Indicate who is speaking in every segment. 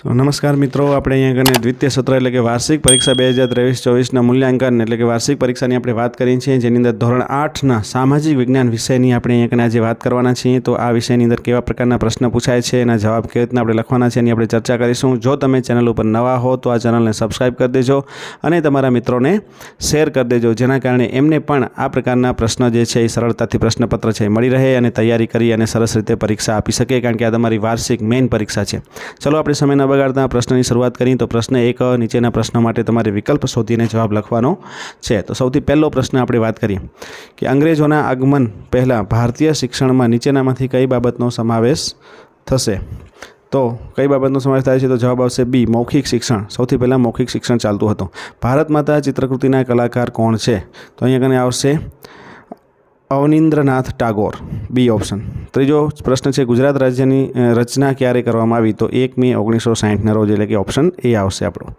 Speaker 1: તો નમસ્કાર મિત્રો, આપણે અહીંયા આગળ દ્વિતીય સત્ર એટલે કે વાર્ષિક પરીક્ષા બે હજાર ત્રેવીસ ચોવીસના મૂલ્યાંકન એટલે કે વાર્ષિક પરીક્ષાની આપણે વાત કરીએ છીએ, જેની અંદર ધોરણ આઠના સામાજિક વિજ્ઞાન વિષયની આપણે અહીંયા આગળ આજે વાત કરવાના છીએ, તો આ વિષયની અંદર કેવા પ્રકારના પ્રશ્ન પૂછાય છે, એના જવાબ કેવી રીતના આપણે લખવાના છે એની આપણે ચર્ચા કરીશું. જો તમે ચેનલ ઉપર નવા હો, તો આ ચેનલને સબસ્ક્રાઇબ કરી દેજો અને તમારા મિત્રોને શેર કરી દેજો, જેના કારણે એમને પણ આ પ્રકારના પ્રશ્ન જે છે એ સરળતાથી પ્રશ્નપત્ર છે મળી રહે અને તૈયારી કરી અને સરસ રીતે પરીક્ષા આપી શકે, કારણ કે આ તમારી વાર્ષિક મેઇન પરીક્ષા છે. ચલો, આપણે સમય બગાડતા પ્રશ્નની શરૂઆત કરી તો પ્રશ્ન એક, નીચેના પ્રશ્ન માટે તમારે વિકલ્પ શોધીને જવાબ લખવાનો છે. તો સૌથી પહેલો પ્રશ્ન આપણે વાત કરીએ કે અંગ્રેજોના આગમન પહેલાં ભારતીય શિક્ષણમાં નીચેનામાંથી કઈ બાબતનો સમાવેશ થશે? તો કઈ બાબતનો સમાવેશ થાય છે? તો જવાબ આવશે બી, મૌખિક શિક્ષણ. સૌથી પહેલાં મૌખિક શિક્ષણ ચાલતું હતું. ભારત માતા ચિત્રકૃતિના કલાકાર કોણ છે? તો અહીંયા કને આવશે અવનિન્દ્રનાથ ટાગોર, બી ઓપ્શન. ત્રીજો પ્રશ્ન છે, ગુજરાત રાજ્યની રચના ક્યારે કરવામાં આવી? તો એક મે ઓગણીસો સાહીઠના રોજ, એટલે કે ઓપ્શન એ આવશે આપણો.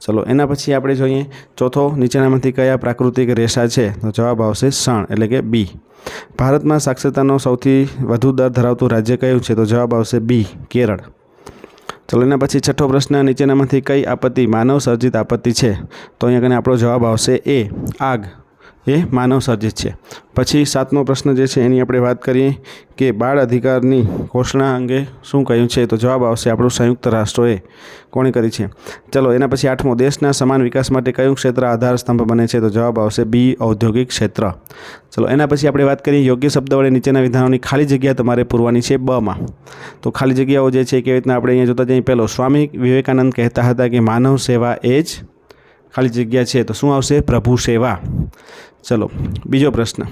Speaker 1: ચલો, એના પછી આપણે જોઈએ, ચોથો નીચેનામાંથી કયા પ્રાકૃતિક રેસા છે? તો જવાબ આવશે શણ એટલે કે બી. ભારતમાં સાક્ષરતાનો સૌથી વધુ દર ધરાવતું રાજ્ય કયું છે? તો જવાબ આવશે બી, કેરળ. ચલો, એના પછી છઠ્ઠો પ્રશ્ન, નીચેનામાંથી કઈ આપત્તિ, માનવ સર્જિત આપત્તિ છે? તો અહીંયા કને આપણો જવાબ આવશે એ, આગ. એ માનવ સર્જિત છે. પછી સાતમો પ્રશ્ન જે છે, એની આપણે વાત કરીએ કે બાળ અધિકારની ઘોષણા અંગે શું કહ્યું છે? તો જવાબ આવશે આપણું સંયુક્ત રાષ્ટ્રોએ કોણે કરી છે? ચલો, એના પછી આઠમો, દેશના સમાન વિકાસ માટે કયું ક્ષેત્ર આધાર સ્તંભ બને છે? તો જવાબ આવશે બી, ઔદ્યોગિક ક્ષેત્ર. ચલો, એના પછી આપણે વાત કરીએ યોગ્ય શબ્દ વડે નીચેના વિધાનોની ખાલી જગ્યા તમારે પૂરવાની છે બમાં તો ખાલી જગ્યાઓ જે છે, કેવી રીતના આપણે અહીંયા જોતા જઈએ? પહેલો, સ્વામી વિવેકાનંદ કહેતા હતા કે માનવ સેવા એ જ ખાલી જગ્યા છે. તો શું આવશે? પ્રભુ સેવા. ચલો, બીજો પ્રશ્ન.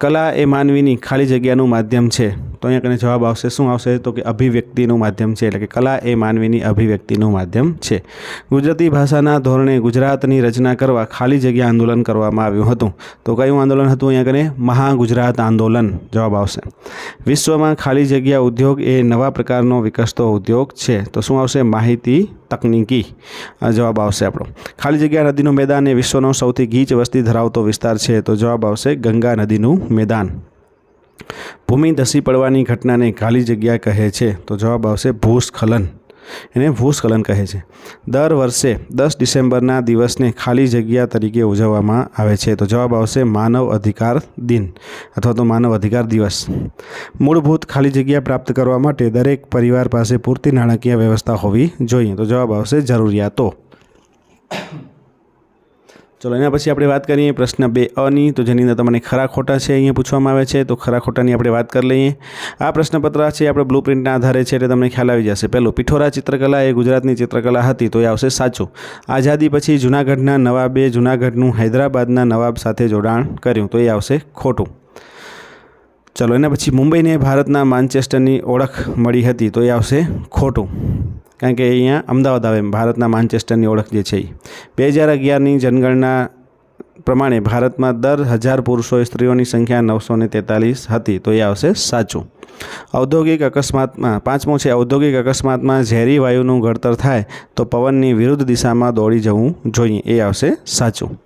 Speaker 1: કલા એ માનવીની ખાલી જગ્યાનું માધ્યમ છે, તો અહીંયા કને જવાબ આવશે. શું આવશે? તો કે અભિવ્યક્તિનું માધ્યમ છે, એટલે કે કલા એ માનવીની અભિવ્યક્તિનું માધ્યમ છે. ગુજરાતી ભાષાના ધોરણે ગુજરાતની રચના કરવા ખાલી જગ્યા આંદોલન કરવામાં આવ્યું હતું. તો કયું આંદોલન હતું અહીંયા કને? મહાગુજરાત આંદોલન, જવાબ આવશે. વિશ્વમાં ખાલી જગ્યા ઉદ્યોગ એ નવા પ્રકારનો વિકસતો ઉદ્યોગ છે. તો શું આવશે? માહિતી તકનીકી જવાબ આવશે આપણો. ખાલી જગ્યા નદીનું મેદાન એ વિશ્વનો સૌથી ગીચ વસ્તી ધરાવતો વિસ્તાર છે, તો જવાબ આવશે ગંગા નદીનું મેદાન. ભૂમિ ધસી પડવાની ઘટનાને ખાલી જગ્યા કહે છે, તો જવાબ આવશે ભૂસ્ખલન. એને ભૂસ્ખલન કહે છે. દર વર્ષે દસ ડિસેમ્બરના દિવસને ખાલી જગ્યા તરીકે ઉજવવામાં આવે છે. તો જવાબ આવશે માનવ અધિકાર દિન અથવા તો માનવ અધિકાર દિવસ. મૂળભૂત ખાલી જગ્યા પ્રાપ્ત કરવા માટે દરેક પરિવાર પાસે પૂરતી નાણાકીય વ્યવસ્થા હોવી જોઈએ. તો જવાબ આવશે જરૂરિયાતો. ચલો, એના પછી આપણે વાત કરીએ પ્રશ્ન બે અની. તો જેની અંદર તમને ખરા ખોટા છે અહીંયા પૂછવામાં આવે છે. તો ખરા ખોટાની આપણે વાત કરી લઈએ. આ પ્રશ્નપત્ર છે આપણે બ્લુ પ્રિન્ટના આધારે છે એટલે તમને ખ્યાલ આવી જશે. પહેલું પિઠોરા ચિત્રકલા એ ગુજરાતની ચિત્રકલા હતી, તો એ આવશે સાચું. આઝાદી પછી જૂનાગઢના નવાબે જૂનાગઢનું હૈદરાબાદના નવાબ સાથે જોડાણ કર્યું, તો એ આવશે ખોટું. ચલો, એના પછી મુંબઈને ભારતના માન્ચેસ્ટરની ઓળખ મળી હતી, તો એ આવશે ખોટું. કારણ કે અહીંયા અમદાવાદ આવે ભારતના માન્ચેસ્ટરની ઓળખ જે છે બે હજાર અગિયારની જનગણના પ્રમાણે ભારતમાં દર હજાર પુરુષોએ સ્ત્રીઓની સંખ્યા નવસો ને તેતાલીસ હતી. તો એ આવશે સાચું. ઔદ્યોગિક અકસ્માતમાં, પાંચમો છે, ઔદ્યોગિક અકસ્માતમાં ઝેરી વાયુનું ઘડતર થાય તો પવનની વિરુદ્ધ દિશામાં દોડી જવું જોઈએ. એ આવશે સાચું.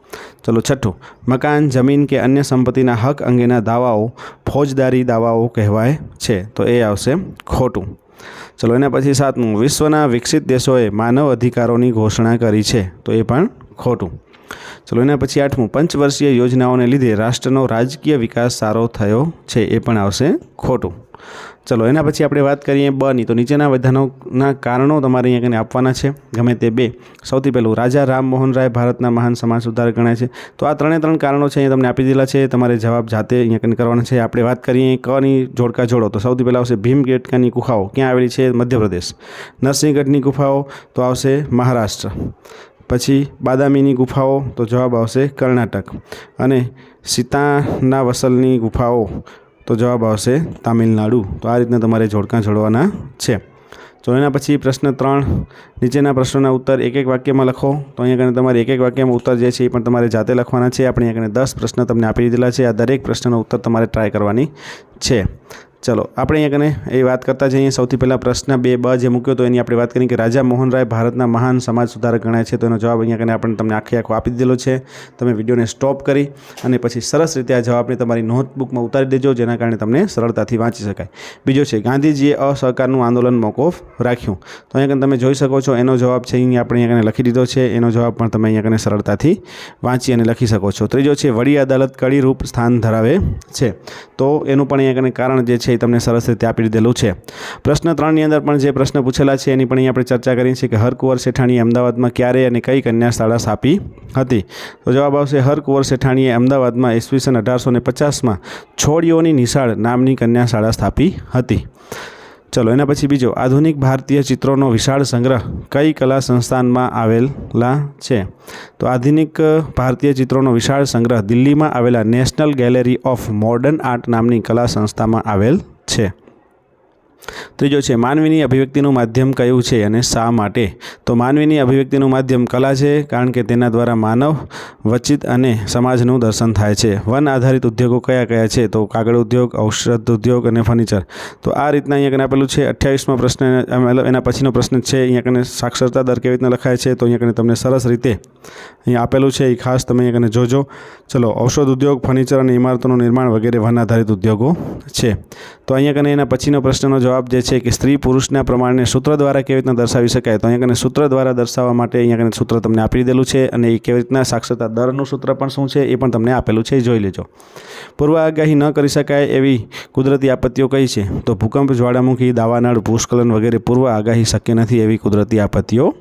Speaker 1: ચલો છઠ્ઠું. મકાન, જમીન કે અન્ય સંપત્તિના હક અંગેના દાવાઓ ફોજદારી દાવાઓ કહેવાય છે. તો એ આવશે ખોટું. ચલો, એના પછી સાતમું. વિશ્વના વિકસિત દેશોએ માનવ અધિકારોની ઘોષણા કરી છે, તો એ પણ ખોટું. ચલો, એના પછી આઠમું. પંચવર્ષીય યોજનાઓને લીધે રાષ્ટ્રનો રાજકીય વિકાસ સારો થયો છે, એ પણ આવશે ખોટું. ચલો, એના પછી આપણે વાત કરીએ બની. તો નીચેના બધાના કારણો તમારે અહીંયા કને આપવાના છે. ગમે તે બે. સૌથી પહેલું, રાજા રામમોહન રાય ભારતના મહાન સમાજ સુધારક ગણાય છે. તો આ ત્રણે ત્રણ કારણો છે, અહીંયા તમને આપી દીધેલા છે. તમારે જવાબ જાતે અહીંયા કને કરવાના છે. આપણે વાત કરીએ કની જોડકા જોડો. તો સૌથી પહેલાં આવશે ભીમ ગેટકાની ગુફાઓ. ક્યાં આવેલી છે? મધ્યપ્રદેશ. નરસિંહગઢની ગુફાઓ, તો આવશે મહારાષ્ટ્ર. પછી બાદામીની ગુફાઓ, તો જવાબ આવશે કર્ણાટક. અને સીતાના વસલની ગુફાઓ તો જવાબ આવશે તામિલનાડુ. તો આ રીતના તમારે જોડકા જોડવાના છે. તો એના પછી પ્રશ્ન ત્રણ. નીચેના પ્રશ્નોના ઉત્તર એક એક વાક્યમાં લખો. તો અહીંયા કને તમારે એક એક વાક્યમાં ઉત્તર જે છે એ પણ તમારે જાતે લખવાના છે. આપણે અહીંયા કને દસ પ્રશ્ન તમને આપી દીધેલા છે. આ દરેક પ્રશ્નનો ઉત્તર તમારે ટ્રાય કરવાની છે. ચલો, આપણે અહીંયા કને એ વાત કરતા જઈએ. સૌથી પહેલાં પ્રશ્ન બે બ જે મૂક્યો તો એની આપણે વાત કરી કે રાજા મોહનરાય ભારતના મહાન સમાજ સુધારક ગણાય છે. તો એનો જવાબ અહીંયા કને આપણે તમને આખે આખો આપી દીધેલો છે. તમે વિડીયોને સ્ટોપ કરી અને પછી સરસ રીતે આ જવાબને તમારી નોટબુકમાં ઉતારી દેજો, જેના કારણે તમને સરળતાથી વાંચી શકાય. બીજો છે, ગાંધીજીએ અસહકારનું આંદોલન મોકૂફ રાખ્યું. તો અહીંયા તમે જોઈ શકો છો, એનો જવાબ છે, અહીંયા આપણે અહીંયા લખી દીધો છે. એનો જવાબ પણ તમે અહીંયા સરળતાથી વાંચી અને લખી શકો છો. ત્રીજો છે, વડી અદાલત કડી રૂપ સ્થાન ધરાવે છે. તો એનું પણ અહીંયા કારણ જે છે એ તમને સરસ રીતે આપી દીધેલું છે. પ્રશ્ન ત્રણની અંદર પણ જે પ્રશ્ન પૂછેલા છે, એની પણ અહીં આપણે ચર્ચા કરી છે કે હરકુંવર શેઠાણીએ અમદાવાદમાં ક્યારે અને કઈ કન્યા શાળા સ્થાપી હતી? તો જવાબ આવશે હરકુંવર શેઠાણીએ અમદાવાદમાં ઈસવીસન અઢારસો ને પચાસમાં છોડીઓની નિશાળ નામની કન્યા શાળા સ્થાપી હતી. ચલો, એના પછી બીજો, આધુનિક ભારતીય ચિત્રોનો વિશાળ સંગ્રહ કઈ કલા સંસ્થાનમાં આવેલા છે? તો આધુનિક ભારતીય ચિત્રોનો વિશાળ સંગ્રહ દિલ્હીમાં આવેલા national gallery of modern art નામની કલા સંસ્થામાં આવેલ છે. ત્રીજો છે, માનવીની અભિવ્યક્તિનું માધ્યમ કયું છે અને શા માટે? તો માનવીની અભિવ્યક્તિનું માધ્યમ કલા છે, કારણ કે તેના દ્વારા માનવ વચિત અને સમાજનું દર્શન થાય છે. વન આધારિત ઉદ્યોગો કયા કયા છે? તો કાગળ ઉદ્યોગ, ઔષધ ઉદ્યોગ અને ફર્નિચર. તો આ રીતના અહીંયા કને આપેલું છે, અઠ્યાવીસમાં પ્રશ્ન મતલબ એના પછીનો પ્રશ્ન છે, અહીંયા કને સાક્ષરતા દર કેવી રીતના લખાય છે? તો અહીંયા કને તમને સરસ રીતે અહીંયા આપેલું છે એ ખાસ તમે અહીંયા કને જોજો. ચલો, ઔષધ ઉદ્યોગ, ફર્નિચર અને ઇમારતોનું નિર્માણ વગેરે વન આધારિત ઉદ્યોગો છે. તો અહીંયા કને એના પછીનો પ્રશ્નનો જવાબ જે છે કે સ્ત્રી પુરુષના પ્રમાણને સૂત્ર દ્વારા કેવી રીતના દર્શાવી શકાય? તો અહીંયા કને સૂત્ર દ્વારા દર્શાવવા માટે અહીંયા કને સૂત્ર તમને આપી દીધેલું છે અને એ કેવી રીતના સાક્ષરતા દરનું સૂત્ર પણ શું છે એ પણ તમને આપેલું છે જોઈ લેજો. પૂર્વ આગાહી ન કરી શકાય એવી કુદરતી આપત્તિઓ કઈ છે? તો ભૂકંપ, જ્વાળામુખી, દાવાનળ, ભૂસ્ખલન વગેરે પૂર્વ આગાહી શક્ય નથી એવી કુદરતી આપત્તિઓ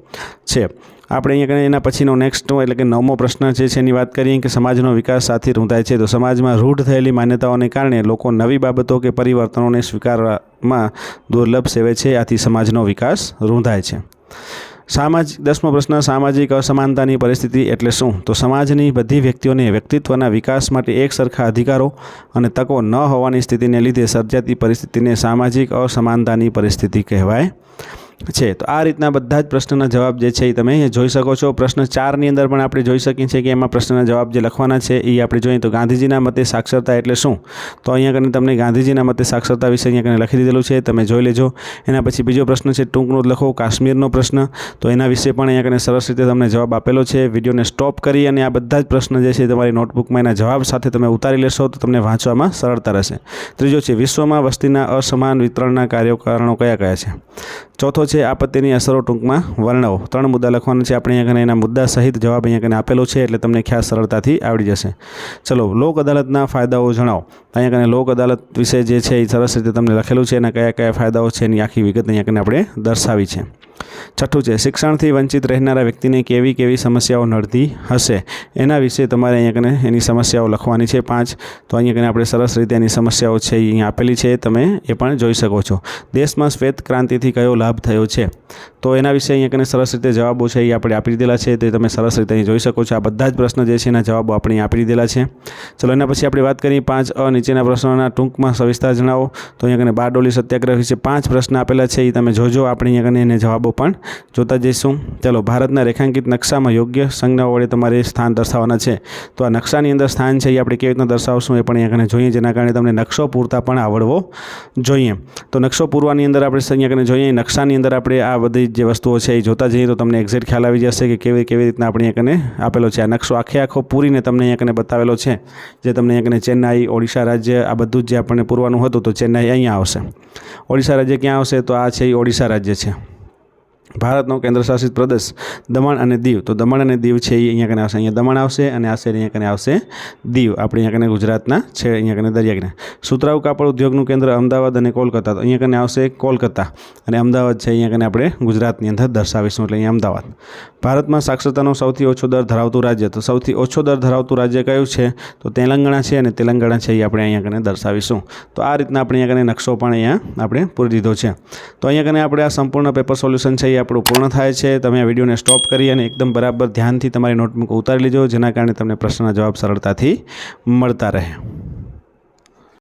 Speaker 1: છે. આપણે અહીંયા એના પછીનો નેક્સ્ટ એટલે કે નવમો પ્રશ્ન છે એની વાત કરીએ કે સમાજનો વિકાસ સાથે રૂંધાય છે. તો સમાજમાં રૂઢ થયેલી માન્યતાઓને કારણે લોકો નવી બાબતો કે પરિવર્તનોને સ્વીકારવામાં દુર્લભ સેવે છે. આથી સમાજનો વિકાસ રૂંધાય છે. સામાજિક દસમો પ્રશ્ન, સામાજિક અસમાનતાની પરિસ્થિતિ એટલે શું? તો સમાજની બધી વ્યક્તિઓને વ્યક્તિત્વના વિકાસ માટે એક સરખા અધિકારો અને તકો ન હોવાની સ્થિતિને લીધે સર્જાતી પરિસ્થિતિને સામાજિક અસમાનતાની પરિસ્થિતિ કહેવાય. છે, તો આ રીતના બધા જ પ્રશ્નના જવાબ જે છે એ તમે જોઈ શકો છો. પ્રશ્ન ચારની અંદર પણ આપણે જોઈ શકીએ છીએ કે એમાં પ્રશ્નના જવાબ જે લખવાના છે એ આપણે જોઈએ તો ગાંધીજીના મતે સાક્ષરતા એટલે શું? તો અહીંયા કરીને તમને ગાંધીજીના મતે સાક્ષરતા વિશે અહીંયા કરીને લખી દીધેલું છે, તમે જોઈ લેજો. એના પછી બીજો પ્રશ્ન છે, ટૂંકનું લખો, કાશ્મીરનો પ્રશ્ન. તો એના વિશે પણ અહીંયા કરીને સરસ રીતે તમને જવાબ આપેલો છે. વિડીયોને સ્ટોપ કરી અને આ બધા જ પ્રશ્ન જે છે તમારી નોટબુકમાં એના જવાબ સાથે તમે ઉતારી લેશો તો તમને વાંચવામાં સરળતા રહેશે. ત્રીજો છે, વિશ્વમાં વસ્તીના અસમાન વિતરણના કાર્યો કારણો કયા કયા છે? ચોથો છે આપત્તિની અસરો ટૂંકમાં વર્ણવો. ત્રણ મુદ્દા લખવાના છે. આપણે અહીંયા એના મુદ્દા સહિત જવાબ અહીંયા કને આપેલો છે એટલે તમને ખ્યાલ સરળતાથી આવડી જશે. ચલો, લોક અદાલતના ફાયદાઓ જણાવો. અહીંયા કને લોક અદાલત વિશે જે છે એ સરસ રીતે તમને લખેલું છે એના કયા કયા ફાયદાઓ છે એની આખી વિગત અહીંયા કને આપણે દર્શાવી છે. છઠ્ઠું છે, શિક્ષણથી વંચિત રહેનારા વ્યક્તિને કેવી કેવી સમસ્યાઓ નડતી હશે? એના વિશે તમારે અહીંયા કને એની સમસ્યાઓ લખવાની છે પાંચ. તો અહીંયા કને આપણે સરસ રીતે એની સમસ્યાઓ છે એ અહીંયા આપેલી છે, તમે એ પણ જોઈ શકો છો. દેશમાં શ્વેત ક્રાંતિથી કયો લાભ થયો છે? તો એના વિશે અહીંયા કને સરસ રીતે જવાબો છે એ આપણે આપી દીધેલા છે, તે તમે સરસ રીતે અહીં જોઈ શકો છો. આ બધા જ પ્રશ્નો જે છે એના જવાબો આપણે આપી દીધેલા છે. ચલો, એના પછી આપણે વાત કરીએ પાંચ અ નીચેના પ્રશ્નોના ટૂંકમાં સવિસ્તાર જણાવો. તો અહીંયા કને બારડોલી સત્યાગ્રહ વિશે પાંચ પ્રશ્ન આપેલા છે એ તમે જોજો. આપણે અહીંયા કને એને જવાબો પણ જોતા જઈશું. ચાલો, ભારતના રેખાંકિત નકશામાં યોગ્ય સંજ્ઞાઓ વડે તમારે સ્થાન દર્શાવવાના છે. તો આ નકશાની અંદર સ્થાન છે એ આપણે કેવી રીતના દર્શાવશું એ પણ અહીંયા કને જોઈએ, જેના કારણે તમને નકશો પૂરતા પણ આવડવો જોઈએ. તો નકશો પૂરવાની અંદર આપણે અહીંયા કને જોઈએ. નકશાની અંદર આપણે આ બધી જે વસ્તુઓ છે એ જોતા જઈએ તો તમને એક્ઝેક્ટ ખ્યાલ આવી જશે કે કેવી કેવી રીતના આપણે અહીંયા કને આપેલો છે. આ નકશો આખે આખો પૂરીને તમને અહીંયા કને બતાવેલો છે, જે તમને અહીંયા કને ચેન્નાઈ, ઓડિશા રાજ્ય આ બધું જ જે આપણને પૂરવાનું હતું તો ચેન્નાઈ અહીંયા આવશે. ઓડિશા રાજ્ય ક્યાં આવશે? તો આ છે એ ઓડિશા રાજ્ય છે. ભારતનો કેન્દ્રશાસિત પ્રદેશ દમણ અને દીવ. તો દમણ અને દીવ છે એ અહીંયા કને આવશે. અહીંયા દમણ આવશે અને આ સાઈડ અહીંયા કને આવશે દીવ. આપણે અહીંયા કને ગુજરાતના છે અહીંયા કને દરિયાકિનારે સુતરાઉ કાપડ ઉદ્યોગનું કેન્દ્ર અમદાવાદ અને કોલકાતા. તો અહીંયા કને આવશે કોલકાતા. અને અમદાવાદ છે અહીંયા કને આપણે ગુજરાતની અંદર દર્શાવીશું એટલે અહીંયા અમદાવાદ. ભારતમાં સાક્ષરતાનો સૌથી ઓછો દર ધરાવતું રાજ્ય. તો સૌથી ઓછો દર ધરાવતું રાજ્ય કયું છે? તો તેલંગાણા છે અને તેલંગાણા છે એ આપણે અહીંયા કને દર્શાવીશું. તો આ રીતના આપણે અહીંયા કને નકશો પણ અહીંયા આપણે પૂરી દીધો છે. તો અહીંયા કને આપણે આ સંપૂર્ણ પેપર સોલ્યુશન છે એ આપણું પૂર્ણ થાય છે, તમે આ વિડીયોને સ્ટોપ કરી અને એકદમ બરાબર ધ્યાનથી તમારી નોટબુક ઉતારી લેજો, જેના કારણે તમને પ્રશ્નના જવાબ સરળતાથી મળતા રહે.